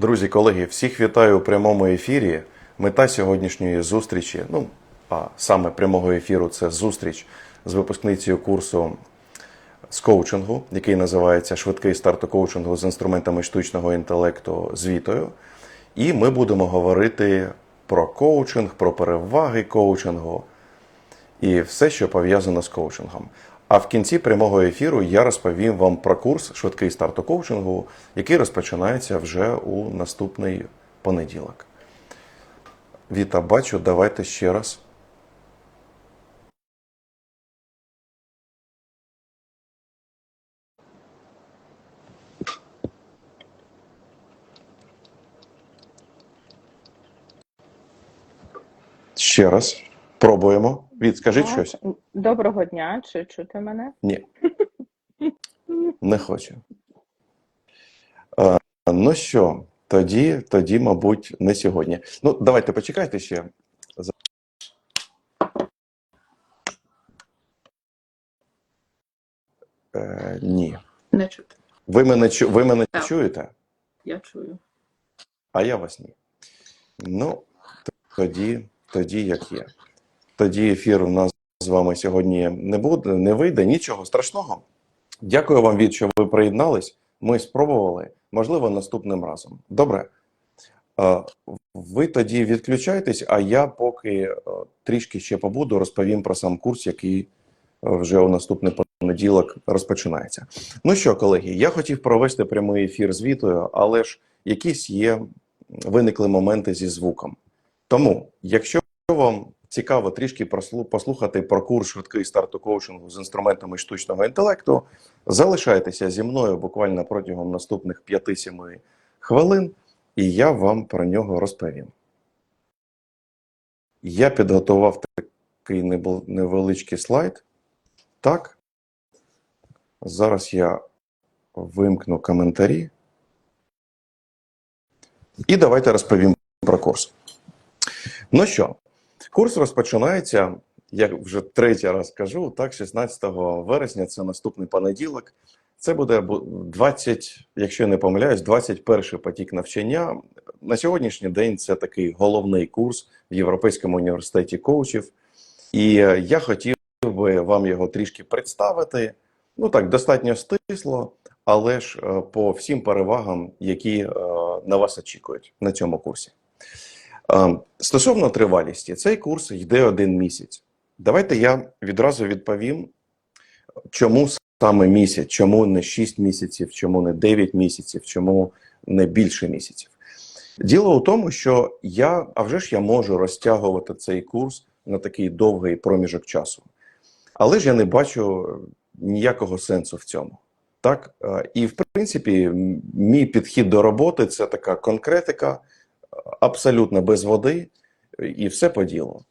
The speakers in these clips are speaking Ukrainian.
Друзі, колеги, всіх вітаю у прямому ефірі. Мета сьогоднішньої зустрічі, ну а саме прямого ефіру, це зустріч з випускницею курсу з коучингу, який називається Швидкий старт коучингу з інструментами штучного інтелекту з Вітою. І ми будемо говорити про коучинг, про переваги коучингу і все, що пов'язано з коучингом. А в кінці прямого ефіру я розповім вам про курс Швидкий старт у коучингу, який розпочинається вже у наступний понеділок. Віта, бачу, давайте ще раз. Ще раз. Пробуємо. Від, скажіть Так. щось. Доброго дня, чи чути мене? Ні. Не хочу. А, ну що, тоді, тоді, мабуть, не сьогодні. Ну, давайте почекайте ще. Е, ні. Не чути. Ви мене, чу- ви мене Так. чуєте, Я чую. а я вас ні. Ну, тоді, тоді як є. Тоді ефір у нас з вами сьогодні не буде, не вийде, нічого страшного. Дякую вам від, що ви приєднались. Ми спробували. Можливо, наступним разом. Добре. Ви тоді відключайтесь, а я поки е, трішки ще побуду, розповім про сам курс, який е, вже у наступний понеділок розпочинається. Ну що, колеги, я хотів провести прямий ефір з Вітою, але ж якісь є виникли моменти зі звуком. Тому, якщо вам цікаво трішки послухати про курс швидкий старт у коучингу з інструментами штучного інтелекту, залишайтеся зі мною буквально протягом наступних 5-7 хвилин, і я вам про нього розповім. Я підготував такий невеличкий слайд. Так. Зараз я вимкну коментарі. І давайте розповім про курс. Ну що, курс розпочинається, як вже третій раз кажу, так, 16 вересня, це наступний понеділок. Це буде бу- 20, якщо я не помиляюсь, 21 потік навчання. На сьогоднішній день це такий головний курс в Європейському університеті коучів. І е, я хотів би вам його трішки представити. Ну так, достатньо стисло, але ж е, по всім перевагам, які е, на вас очікують на цьому курсі. Е, Стосовно тривалісті, цей курс йде один місяць. Давайте я відразу відповім, чому саме місяць, чому не 6 місяців, чому не 9 місяців, чому не більше місяців. Діло у тому, що я, а вже ж я можу розтягувати цей курс на такий довгий проміжок часу. Але ж я не бачу ніякого сенсу в цьому. Так? Е, І в принципі, мій підхід до роботи це така конкретика, абсолютно без води, і все по ділу.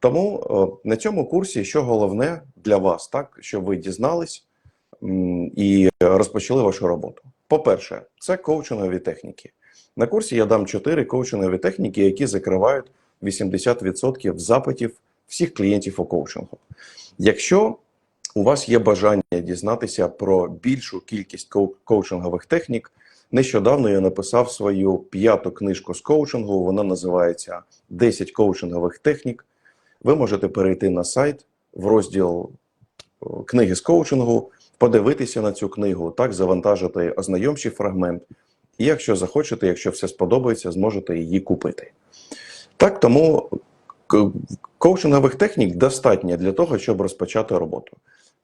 Тому е, на цьому курсі, що головне для вас, так, щоб ви дізнались і розпочали вашу роботу. По-перше, це коучингові техніки. На курсі я дам 4 коучингові техніки, які закривають 80% запитів всіх клієнтів у коучингу. Якщо у вас є бажання дізнатися про більшу кількість коучингових технік, нещодавно я написав свою п'яту книжку з коучингу. Вона називається «10 коучингових технік. Ви можете перейти на сайт в розділ книги з коучингу, подивитися на цю книгу, так завантажити ознайомчий фрагмент. І якщо захочете, якщо все сподобається, зможете її купити. Так, тому коучингових технік достатньо для того, щоб розпочати роботу.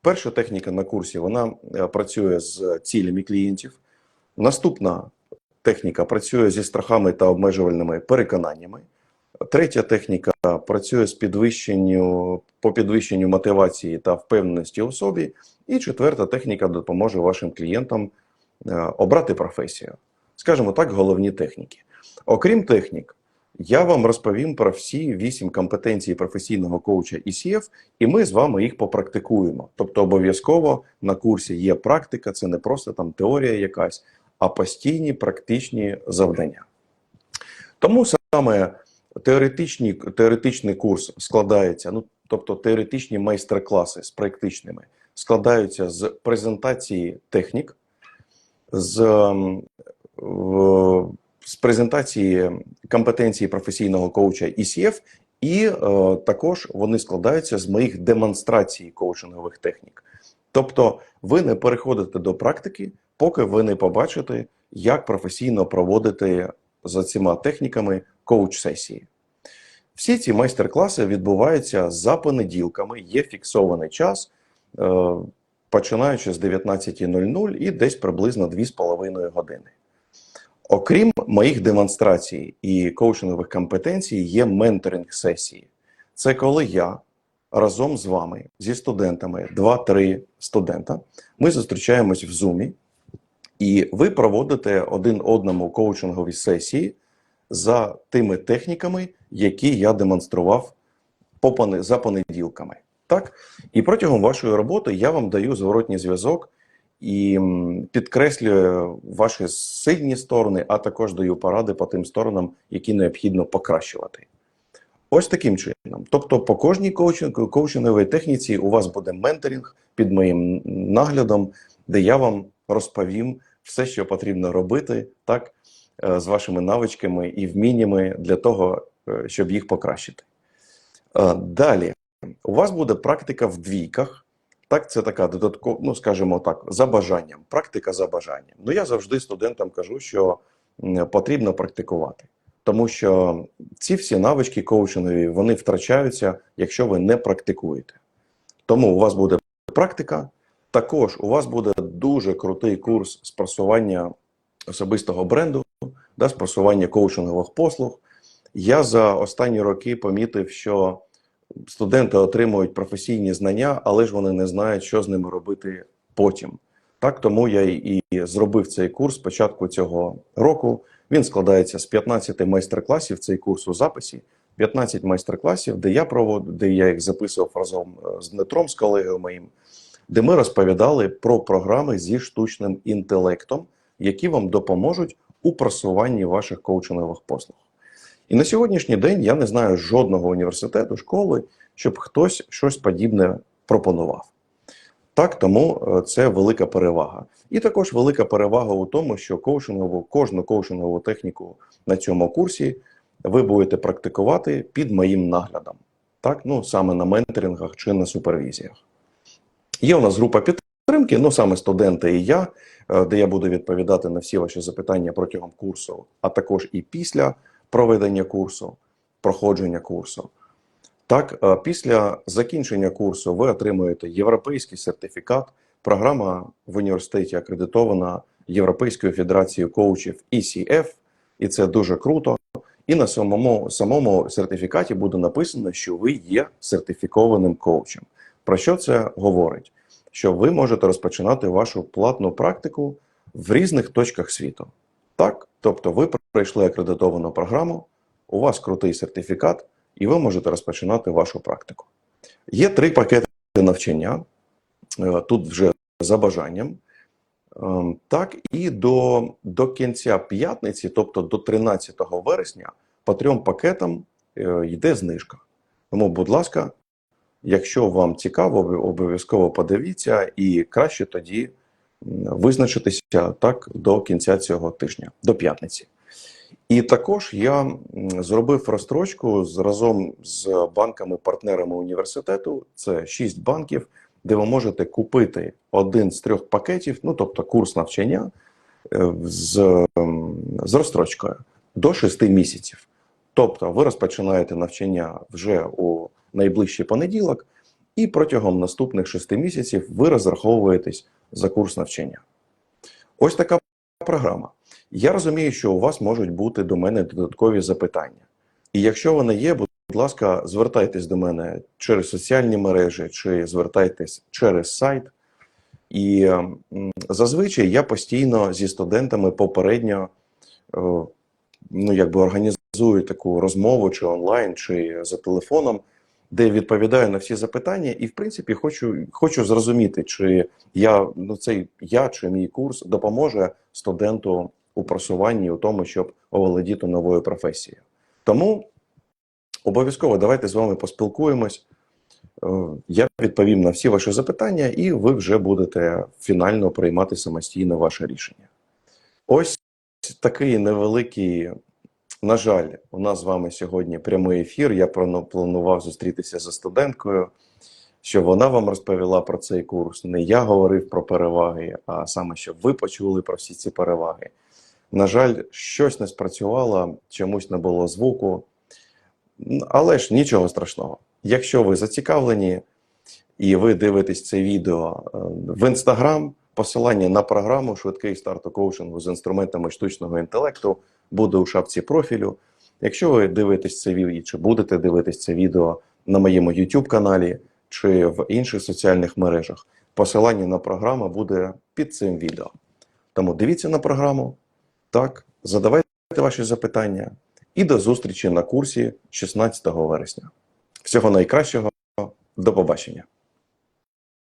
Перша техніка на курсі вона е, працює з цілями клієнтів. Наступна техніка працює зі страхами та обмежувальними переконаннями. Третя техніка працює з підвищенню по підвищенню мотивації та впевненості в особі. І четверта техніка допоможе вашим клієнтам е, обрати професію. Скажімо так, головні техніки. Окрім технік, я вам розповім про всі вісім компетенцій професійного коуча ECF, і ми з вами їх попрактикуємо. Тобто, обов'язково на курсі є практика, це не просто там теорія якась, а постійні практичні завдання. Тому саме теоретичні, теоретичний курс складається, ну тобто теоретичні майстер-класи з практичними, складаються з презентації технік, з ем, з презентації компетенції професійного коуча ECF, і е, також вони складаються з моїх демонстрацій коучингових технік. Тобто, ви не переходите до практики, поки ви не побачите, як професійно проводити за цими техніками коуч-сесії. Всі ці майстер-класи відбуваються за понеділками, є фіксований час, е, починаючи з 19.00 і десь приблизно 2,5 години. Окрім моїх демонстрацій і коучингових компетенцій, є менторинг сесії. Це коли я разом з вами, зі студентами, 2-3 студента, ми зустрічаємось в Zoom, і ви проводите один одному коучингові сесії за тими техніками, які я демонстрував за понеділками. Так? І протягом вашої роботи я вам даю зворотній зв'язок і підкреслюю ваші сильні сторони, а також даю поради по тим сторонам, які необхідно покращувати. Ось таким чином. Тобто, по кожній коучинг, коучинговій техніці у вас буде менторинг під моїм наглядом, де я вам розповім все, що потрібно робити, так, е, з вашими навичками і вміннями для того, е, щоб їх покращити. Е, Далі, у вас буде практика в двійках. Так, це така додаткова, ну скажімо так, за бажанням. Практика за бажанням. Ну я завжди студентам кажу, що потрібно практикувати, тому що ці всі навички коучингові вони втрачаються, якщо ви не практикуєте. Тому у вас буде практика. Також у вас буде дуже крутий курс з особистого бренду, да, з коучингових послуг. Я за останні роки помітив, що студенти отримують професійні знання, але ж вони не знають, що з ними робити потім. Так, тому я і зробив цей курс спочатку цього року. Він складається з 15 майстер-класів. Цей курс у записі, 15 майстер-класів, де я проводив, де я їх записував разом е, з Дмитром, з колегою моїм, де ми розповідали про програми зі штучним інтелектом, які вам допоможуть у просуванні ваших коучингових послуг. І на сьогоднішній день я не знаю жодного університету, школи, щоб хтось щось подібне пропонував. Так, тому е, це велика перевага. І також велика перевага у тому, що коучингову, кожну коучингову техніку на цьому курсі ви будете практикувати під моїм наглядом. Так, ну саме на менторингах чи на супервізіях. Є у нас група підтримки, ну саме студенти і я, е, де я буду відповідати на всі ваші запитання протягом курсу, а також і після проведення курсу, проходження курсу. Так, е, після закінчення курсу ви отримуєте європейський сертифікат. Програма в університеті акредитована Європейською федерацією коучів ECF, і це дуже круто. І на самому, самому сертифікаті буде написано, що ви є сертифікованим коучем. Про що це говорить? Що ви можете розпочинати вашу платну практику в різних точках світу. Так, тобто ви пройшли акредитовану програму, у вас крутий сертифікат, і ви можете розпочинати вашу практику. Є три пакети навчання, е, тут вже за бажанням. Ем, Так, і до, до кінця п'ятниці, тобто до 13 вересня, по трьом пакетам е, йде знижка. Тому, будь ласка, якщо вам цікаво, обов'язково подивіться і краще тоді визначитися так до кінця цього тижня, до п'ятниці. І також я зробив розстрочку разом з банками-партнерами університету. Це шість банків, де ви можете купити один з трьох пакетів, ну тобто курс навчання е, з, з розстрочкою до 6 місяців. Тобто ви розпочинаєте навчання вже у найближчий понеділок, і протягом наступних 6 місяців ви розраховуєтесь за курс навчання. Ось така програма. Я розумію, що у вас можуть бути до мене додаткові запитання. І якщо вони є, будь ласка, звертайтесь до мене через соціальні мережі чи звертайтесь через сайт. І зазвичай я постійно зі студентами попередньо е, ну, якби організую таку розмову чи онлайн, чи за телефоном, де відповідаю на всі запитання, і в принципі хочу, хочу зрозуміти, чи я ну цей я чи мій курс допоможе студенту у просуванні у тому, щоб оволодіти новою професією. Тому обов'язково давайте з вами поспілкуємось. Е, Я відповім на всі ваші запитання, і ви вже будете фінально приймати самостійно ваше рішення. Ось такий невеликий. На жаль, у нас з вами сьогодні прямий ефір. Я планував зустрітися зі студенткою, щоб вона вам розповіла про цей курс. Не я говорив про переваги, а саме щоб ви почули про всі ці переваги. На жаль, щось не спрацювало, чомусь не було звуку. Але ж нічого страшного. Якщо ви зацікавлені і ви дивитесь це відео е, в інстаграм, посилання на програму Швидкий старт коучингу з інструментами штучного інтелекту буде у шапці профілю. Якщо ви дивитесь це відео чи будете дивитись це відео на моєму YouTube каналі чи в інших соціальних мережах, посилання на програму буде під цим відео. Тому дивіться на програму, так, задавайте ваші запитання і до зустрічі на курсі 16 вересня. Всього найкращого, до побачення!